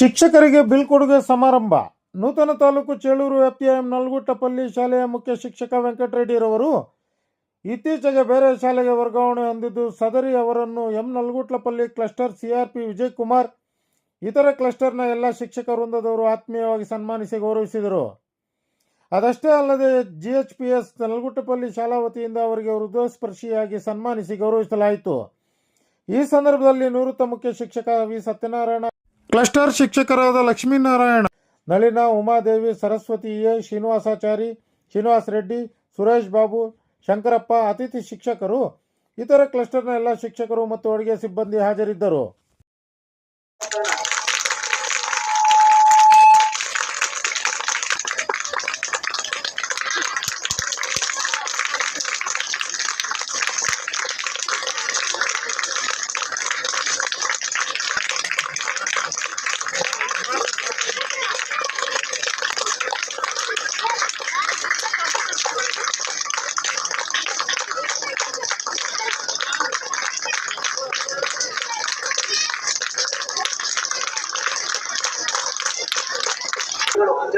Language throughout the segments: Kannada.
ಶಿಕ್ಷಕರಿಗೆ ಬೀಳ್ಕೊಡುಗೆ ಸಮಾರಂಭ. ನೂತನ ತಾಲೂಕು ಚೇಳೂರು ವ್ಯಾಪ್ತಿಯ ನಲ್ಗುಟ್ಟಪಲ್ಲಿ ಶಾಲೆಯ ಮುಖ್ಯ ಶಿಕ್ಷಕ ವೆಂಕಟರೆಡ್ಡಿರವರು ಇತ್ತೀಚೆಗೆ ಬೇರೆ ಶಾಲೆಗೆ ವರ್ಗಾವಣೆ ಹೊಂದಿದ್ದು ಸದರಿ ಅವರನ್ನು M Nalgutlapalli cluster CRP Vijay Kumar ಇತರ ಕ್ಲಸ್ಟರ್ನ ಎಲ್ಲ ಶಿಕ್ಷಕ ವೃಂದದವರು ಆತ್ಮೀಯವಾಗಿ ಸನ್ಮಾನಿಸಿ ಗೌರವಿಸಿದರು. ಅದಷ್ಟೇ ಅಲ್ಲದೆ ಜಿಎಚ್ಪಿಎಸ್ ನಲ್ಗುಟ್ಟಪಲ್ಲಿ ಶಾಲಾ ವತಿಯಿಂದ ಅವರಿಗೆ ಹೃದಯಸ್ಪರ್ಶಿಯಾಗಿ ಸನ್ಮಾನಿಸಿ ಗೌರವಿಸಲಾಯಿತು. ಈ ಸಂದರ್ಭದಲ್ಲಿ ನಿವೃತ್ತ ಮುಖ್ಯ ಶಿಕ್ಷಕ ವಿ. ಸತ್ಯನಾರಾಯಣ ಕ್ಲಸ್ಟರ್ ಶಿಕ್ಷಕರಾದ ಲಕ್ಷ್ಮೀನಾರಾಯಣ, ನಳಿನ ಉಮಾದೇವಿ, ಸರಸ್ವತಿ ಎ, ಶ್ರೀನಿವಾಸಾಚಾರಿ, ಶ್ರೀನಿವಾಸ ರೆಡ್ಡಿ, ಸುರೇಶ್ ಬಾಬು, ಶಂಕರಪ್ಪ, ಅತಿಥಿ ಶಿಕ್ಷಕರು, ಇತರ ಕ್ಲಸ್ಟರ್ನ ಎಲ್ಲ ಶಿಕ್ಷಕರು ಮತ್ತು ಅಡುಗೆ ಸಿಬ್ಬಂದಿ ಹಾಜರಿದ್ದರು.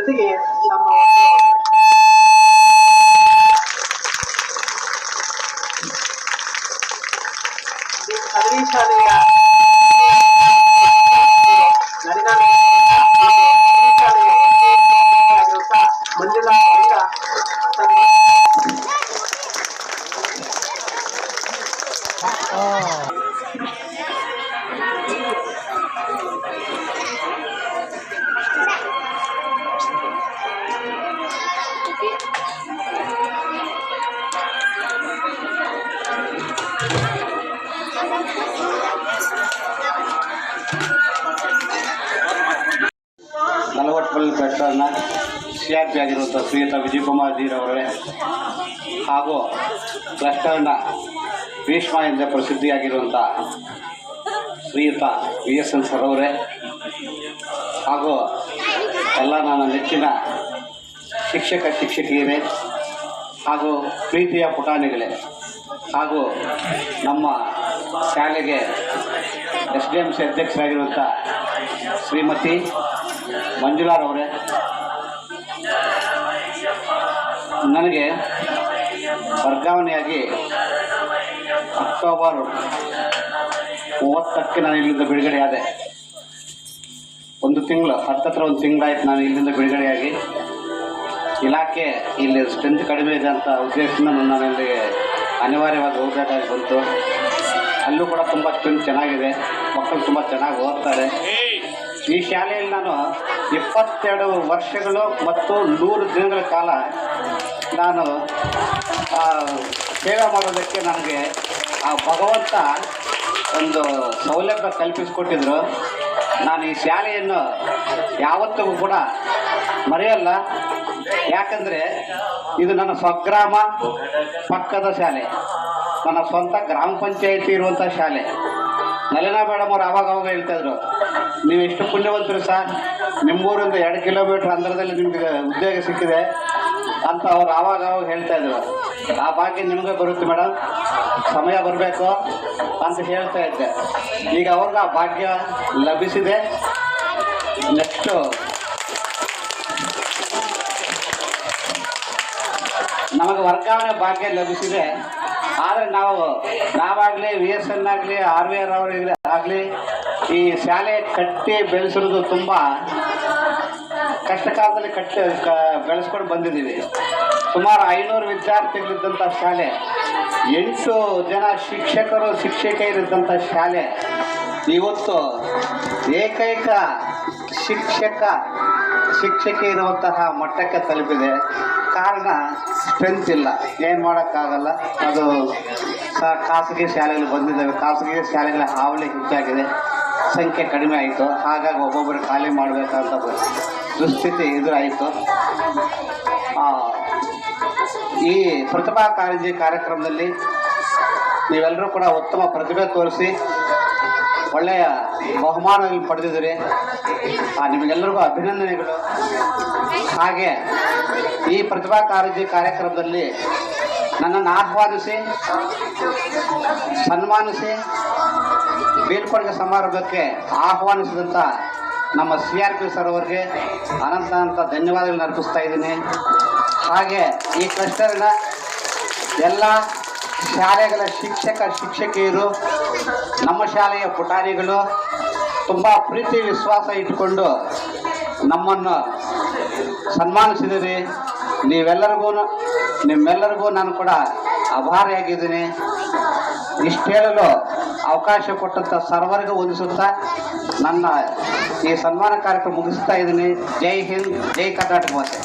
ಗಳು ಜೊತೆಗೆ ನಮ್ಮ ಒಂದು ಪದವಿ ಶಾಲೆಯ ಸಿ ಆರ್ ಪಿ ಆಗಿರುವಂಥ ಶ್ರೀಯುತ ವಿಜಯಕುಮಾರ್ ಜೀರವರೇ ಹಾಗೂ ಕ್ಲಸ್ಟರ್ನ ಭೀಷ್ಮ ಎಂದೇ ಪ್ರಸಿದ್ಧಿಯಾಗಿರುವಂಥ ಶ್ರೀಯುತ ವಿ ಎಸ್ ಎನ್ ಸರ್ ಅವರೇ ಹಾಗೂ ಎಲ್ಲ ನನ್ನ ನೆಚ್ಚಿನ ಶಿಕ್ಷಕ, ಶಿಕ್ಷಕಿಯರೇ ಹಾಗೂ ಪ್ರೀತಿಯ ಪುಟಾಣಿಗಳೇ ಹಾಗೂ ನಮ್ಮ ಶಾಲೆಗೆ ಎಸ್ ಡಿ ಎಂ ಸಿ ಅಧ್ಯಕ್ಷರಾಗಿರುವಂಥ ಶ್ರೀಮತಿ ಮಂಜುಳಾರವರೇ ನನಗೆ ವರ್ಗಾವಣೆಯಾಗಿ ಅಕ್ಟೋಬರ್ ಮೂವತ್ತಕ್ಕೆ ನಾನು ಇಲ್ಲಿಂದ ಬಿಡುಗಡೆಯಾದೆ. ಒಂದು ತಿಂಗಳು, ಹತ್ತತ್ರ ಒಂದು ತಿಂಗಳಾಯ್ತು ನಾನು ಇಲ್ಲಿಂದ ಬಿಡುಗಡೆಯಾಗಿ. ಇಲಾಖೆ ಇಲ್ಲಿ ಸ್ಟ್ರೆಂತ್ ಕಡಿಮೆ ಇದೆ ಅಂತ ಉದ್ದೇಶದಿಂದ ನಾನು ಅನಿವಾರ್ಯವಾಗಿ ಹೋಗಬೇಕಾಗಿ ಬಂತು. ಅಲ್ಲೂ ಕೂಡ ತುಂಬ ಸ್ಟ್ರೆಂತ್ ಚೆನ್ನಾಗಿದೆ. ಮಕ್ಕಳು ತುಂಬ ಚೆನ್ನಾಗಿ ಓದ್ತಾರೆ. ಈ ಶಾಲೆಯಲ್ಲಿ ನಾನು ಇಪ್ಪತ್ತೆರಡು ವರ್ಷಗಳು ಮತ್ತು ನೂರು ದಿನಗಳ ಕಾಲ ನಾನು ಸೇವೆ ಮಾಡೋದಕ್ಕೆ ನನಗೆ ಆ ಭಗವಂತ ಒಂದು ಸೌಲಭ್ಯ ಕಲ್ಪಿಸಿಕೊಟ್ಟಿದ್ರು. ನಾನು ಈ ಶಾಲೆಯನ್ನು ಯಾವತ್ತಿಗೂ ಕೂಡ ಮರೆಯಲ್ಲ. ಯಾಕಂದರೆ ಇದು ನನ್ನ ಸ್ವಗ್ರಾಮ, ಪಕ್ಕದ ಶಾಲೆ. ನನ್ನ ಸ್ವಂತ ಗ್ರಾಮ ಪಂಚಾಯಿತಿ ಇರುವಂಥ ಶಾಲೆ. ನಲಿನಾ ಮೇಡಮ್ ಅವ್ರು ಆವಾಗ ಅವಾಗ ಹೇಳ್ತಾ ಇದ್ರು. ನೀವು ಎಷ್ಟು ಪುಣ್ಯವಂತರು ಸರ್. ನಿಮ್ಮೂರಿಂದ ಎರಡು ಕಿಲೋಮೀಟ್ರ್ ಅಂತರದಲ್ಲಿ ನಿಮಗೆ ಉದ್ಯೋಗ ಸಿಕ್ಕಿದೆ ಅಂತ ಅವ್ರು ಆವಾಗ ಅವಾಗ ಹೇಳ್ತಾ ಇದ್ರು. ಆ ಭಾಗ್ಯ ನಿಮಗೆ ಬರುತ್ತೆ ಮೇಡಮ್ ಸಮಯ ಬರಬೇಕು ಅಂತ ಹೇಳ್ತಾ ಇದ್ದೆ. ಈಗ ಅವ್ರಿಗೆ ಆ ಭಾಗ್ಯ ಲಭಿಸಿದೆ. ನೆಕ್ಸ್ಟು ನಮಗೆ ವರ್ಗಾವಣೆ ಭಾಗ್ಯ ಲಭಿಸಿದೆ. ಆದರೆ ನಾವು ನಾವಾಗ್ಲಿ ವಿ ಎಸ್ ಎನ್ ಆಗ್ಲಿ ಆರ್ ವಿ ಆರ್ ಅವರಿಗೆ ಆಗಲಿ, ಈ ಶಾಲೆ ಕಟ್ಟಿ ಬೆಳೆಸಿರೋದು ತುಂಬ ಕಷ್ಟ ಕಾಲದಲ್ಲಿ ಕಟ್ಟಿ ಬೆಳೆಸ್ಕೊಂಡು ಬಂದಿದ್ದೀವಿ. ಸುಮಾರು ಐನೂರು ವಿದ್ಯಾರ್ಥಿಗಳಿದ್ದಂಥ ಶಾಲೆ, ಎಂಟು ಜನ ಶಿಕ್ಷಕರು ಶಿಕ್ಷಕಿಯರಿದ್ದಂಥ ಶಾಲೆ. ಇವತ್ತು ಏಕೈಕ ಶಿಕ್ಷಕ ಶಿಕ್ಷಕಿ ಇರುವಂತಹ ಮಟ್ಟಕ್ಕೆ ತಲುಪಿದೆ. ಕಾರಣ ಸ್ಟ್ರೆಂತ್ ಇಲ್ಲ. ಏನು ಮಾಡೋಕ್ಕಾಗಲ್ಲ. ಅದು ಖಾಸಗಿ ಶಾಲೆಗಳು ಬಂದಿದ್ದಾವೆ. ಖಾಸಗಿ ಶಾಲೆಗಳ ಹಾವಳಿ ಹೆಚ್ಚಾಗಿದೆ. ಸಂಖ್ಯೆ ಕಡಿಮೆ ಆಯಿತು. ಹಾಗಾಗಿ ಒಬ್ಬೊಬ್ಬರು ಖಾಲಿ ಮಾಡಬೇಕಂತ ದುಸ್ಥಿತಿ ಎದುರಾಯಿತು. ಈ ಪ್ರತಿಭಾ ಕಾಲೇಜಿ ಕಾರ್ಯಕ್ರಮದಲ್ಲಿ ನೀವೆಲ್ಲರೂ ಕೂಡ ಉತ್ತಮ ಪ್ರತಿಭೆ ತೋರಿಸಿ ಒಳ್ಳೆಯ ಬಹುಮಾನಗಳು ಪಡೆದಿದ್ದೀರಿ. ನಿಮಗೆಲ್ಲರಿಗೂ ಅಭಿನಂದನೆಗಳು. ಹಾಗೆ ಈ ಪ್ರತಿಭಾ ಕಾರಂಜಿ ಕಾರ್ಯಕ್ರಮದಲ್ಲಿ ನನ್ನನ್ನು ಆಹ್ವಾನಿಸಿ, ಸನ್ಮಾನಿಸಿ, ಬೀಳ್ಕೊಡುಗೆ ಸಮಾರಂಭಕ್ಕೆ ಆಹ್ವಾನಿಸಿದಂಥ ನಮ್ಮ ಸಿ ಆರ್ ಪಿ ಸರ್ ಅವರಿಗೆ ಅನಂತ ಅನಂತ ಧನ್ಯವಾದಗಳನ್ನ ಅರ್ಪಿಸ್ತಾ ಇದ್ದೀನಿ. ಹಾಗೆ ಈ ಕ್ಲಸ್ಟರ್ನ ಎಲ್ಲ ಶಾಲೆಗಳ ಶಿಕ್ಷಕ, ಶಿಕ್ಷಕಿಯರು, ನಮ್ಮ ಶಾಲೆಯ ಪುಟಾರಿಗಳು, ತುಂಬ ಪ್ರೀತಿ, ವಿಶ್ವಾಸ ಇಟ್ಟುಕೊಂಡು ನಮ್ಮನ್ನು ಸನ್ಮಾನಿಸಿದಿರಿ. ನೀವೆಲ್ಲರಿಗೂ, ನಿಮ್ಮೆಲ್ಲರಿಗೂ ನಾನು ಕೂಡ ಆಭಾರಿಯಾಗಿದ್ದೀನಿ. ಇಷ್ಟು ಹೇಳಲು ಅವಕಾಶ ಕೊಟ್ಟಂಥ ಸರ್ವರಿಗೂ ವಂದಿಸುತ್ತಾ ನನ್ನ ಈ ಸನ್ಮಾನ ಕಾರ್ಯಕ್ರಮ ಮುಗಿಸ್ತಾ ಇದ್ದೀನಿ. ಜೈ ಹಿಂದ್, ಜೈ ಕರ್ನಾಟಕ ಮಾತೆ.